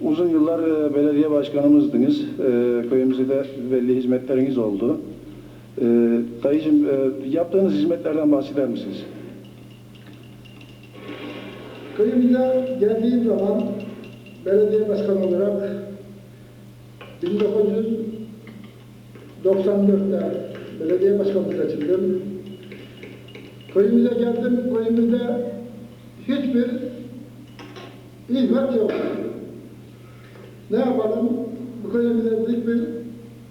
uzun yıllar e, belediye başkanımızdınız. E, köyümüzde de belli hizmetleriniz oldu. E, dayıcım e, yaptığınız hizmetlerden bahseder misiniz? Köyümüze geldiğim zaman belediye başkanı olarak 1994'te belediye başkanı seçildim. Köyümüze geldim, köyümüzde hiçbir hizmet yok. Ne yapalım? Bu büyük bir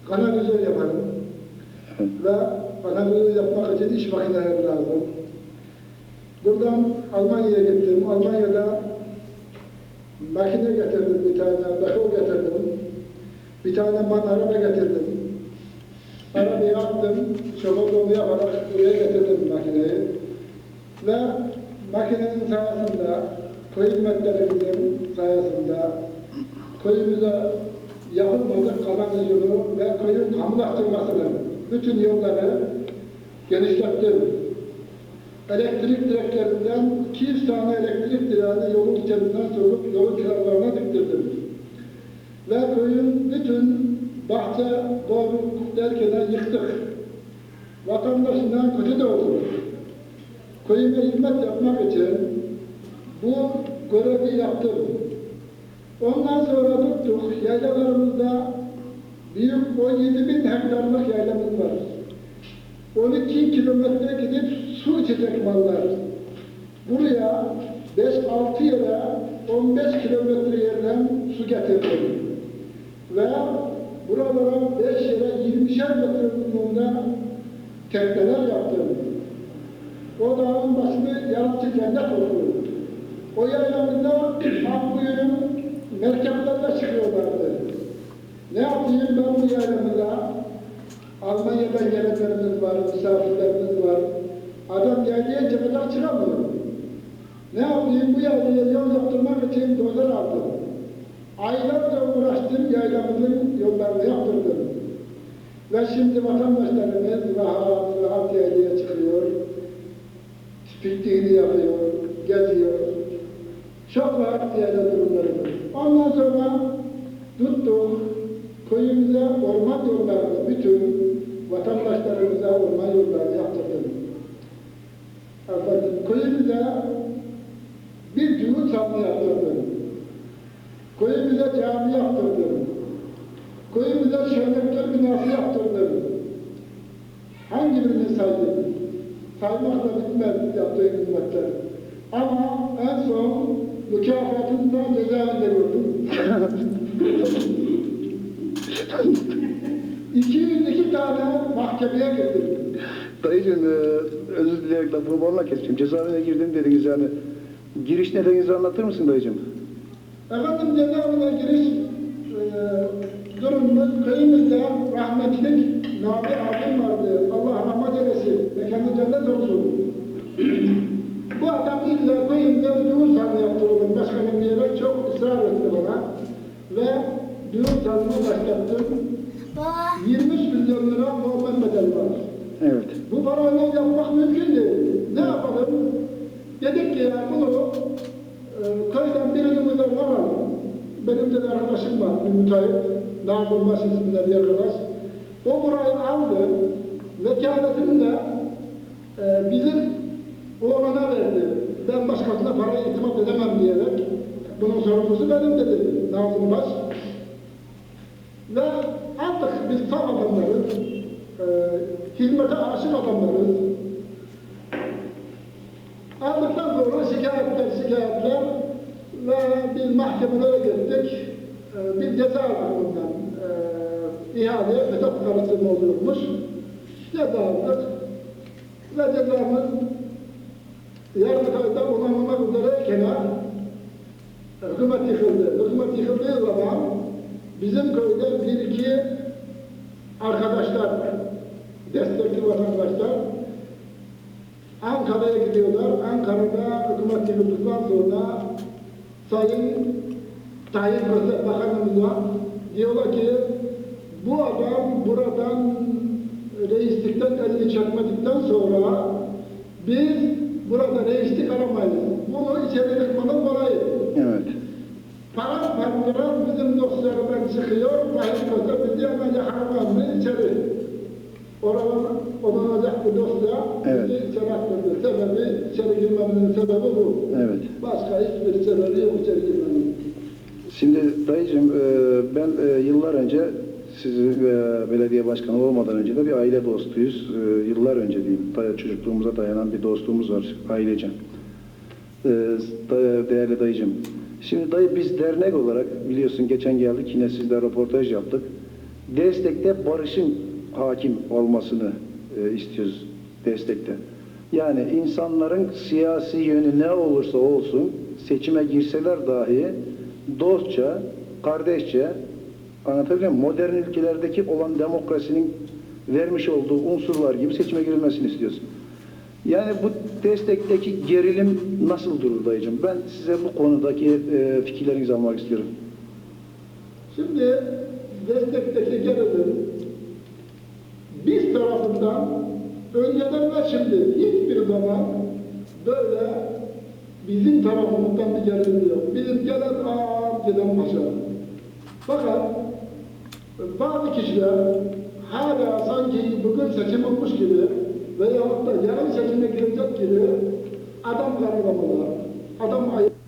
kanalizasyon yapalım. Ve kanalizasyon yapmak için iş makineleri lazım. Buradan Almanya'ya gittim. Almanya'da makine getirdim bir tane, beko getirdim. Bir tane man araba getirdim. Arabayı attım, şoför dolu yaparak buraya getirdim makineyi. Ve makinenin sayesinde, köy hizmetlerimizin sayesinde köyümüze yapılmadık kanalizasyonu ve köyün kamulaştırmasını, bütün yolları genişlettim. Elektrik direklerinden 200 tane elektrik direğini yolun kendinden sorup yolun kenarlarına diktirdim. Ve köyün bütün bahçe doğru derken yıktık. Vatandaşından kötü de oldu. Köyüme hizmet yapmak için bu görevi yaptım. Ondan sonra tuttuk, yaylalarımızda büyük 17 bin hektarlık yaylamız var. 12 kilometre gidip su içecek mallar. Buraya 5-6 yere 15 kilometre yerden su getirdim. Ve buralara 5 yere 20'şer metre uzunluğunda tekneler yaptım. O dağın başını yaratıcı cennet oldu. O yaylamızda Akbuyur'un merkeplerle çıkıyorlardı. Ne yapayım ben bu yaylamızda? Almanya'dan gelenlerimiz var, misafirlerimiz var. Adam yaylaya kadar çıkamıyor. Ne yapayım bu yaylaya yol yaptırmak için dozer aldım. Aylarca uğraştım yaylamızın yollarını yaptırdım. Ve şimdi vatandaşlarımız rahat rahat yaylaya çıkıyor. Pikniğini yapıyor, geziyor. Ondan sonra tuttuk, köyümüze orman yollarını bütün vatandaşlarımıza orman yollarını yaptırdım. Efendim, köyümüze bir düğün salonu yaptırdım. Köyümüze cami yaptırdım. Köyümüze şenlikler binası yaptırdım. Hangi birini saydım? Saymakla bitmez yaptığım hizmetler. Ama en son mükafatından cezaevinde gördüm. 202 tane mahkemeye gittim. Dayıcım e, özür dileyerek lafımı balla keseceğim. Cezaevine girdim dediniz yani. Giriş nedeninizi anlatır mısın dayıcım? Efendim cezaevine giriş e, durumumuz köyümüzde rahmetlik Nabi abim vardı. Allah rahmet eylesin. Mekanı cennet olsun. Ve düğün salonu başlattım. 23 milyon lira normal bedel var. Evet. Bu parayla yapmak mümkün değil. Ne yapalım? Dedik ki ya bunu e, köyden birimize varalım. Benim de arkadaşım var, bir müteahhit. Nazım Baş isminde bir arkadaş. O burayı aldı. Vekaletini de e, bizim oğlana verdi. Ben başkasına parayı itimat edemem diyerek. Bunun sorumlusu benim dedi Baş. Ve artık biz tam adamlarız. E, hizmete aşık adamlarız. Aldıktan sonra şikayetler, şikayetler ve biz mahkemelere gittik. Ee, bir ceza aldık bundan. Ee, ihale fesat karışımı oluyormuş. Ceza aldık. Ve cezamız yarım ayda onanmak üzereyken hükümet yıkıldı. Hükümet yıkıldığı zaman bizim köyde bir iki arkadaşlar, destekli vatandaşlar Ankara'ya gidiyorlar. Ankara'da hükümet yıkıldıktan sonra Sayın Tayyip Bakanımıza diyorlar ki bu adam buradan reislikten elini çekmedikten sonra biz burada reislik aramayız. Bunu içeri tıkmanın kolayı. Evet. paramparlara bizim dostlarından çıkıyor, olsa bizi hemen yakalamamını içeri. Oradan olacak bir dosya Evet. bizi içeri attırdı. Sebebi, içeri girmemizin sebebi bu. Evet. Başka hiçbir sebebi yok içeri girmemin. Şimdi dayıcım e, ben e, yıllar önce sizi e, belediye başkanı olmadan önce de bir aile dostuyuz. Yıllar önce diyeyim. Çocukluğumuza dayanan bir dostluğumuz var ailece. E, da- Değerli dayıcım. Şimdi dayı biz dernek olarak biliyorsun geçen geldik yine sizle röportaj yaptık. Destekte barışın hakim olmasını e, istiyoruz destekte. Yani insanların siyasi yönü ne olursa olsun seçime girseler dahi dostça, kardeşçe anlatabiliyor muyum? Modern ülkelerdeki olan demokrasinin vermiş olduğu unsurlar gibi seçime girilmesini istiyoruz. Yani bu destekteki gerilim nasıl durur dayıcım? Ben size bu konudaki e, fikirlerinizi almak istiyorum. Şimdi destekteki gerilim biz tarafından önceden ve şimdi hiçbir zaman böyle bizim tarafımızdan bir gerilim yok. Bizim gelen ağır giden paşa. Fakat bazı kişiler hala sanki bugün seçim olmuş gibi veyahut da yarın seçime girecek gibi adam karalamalar, adam ayıp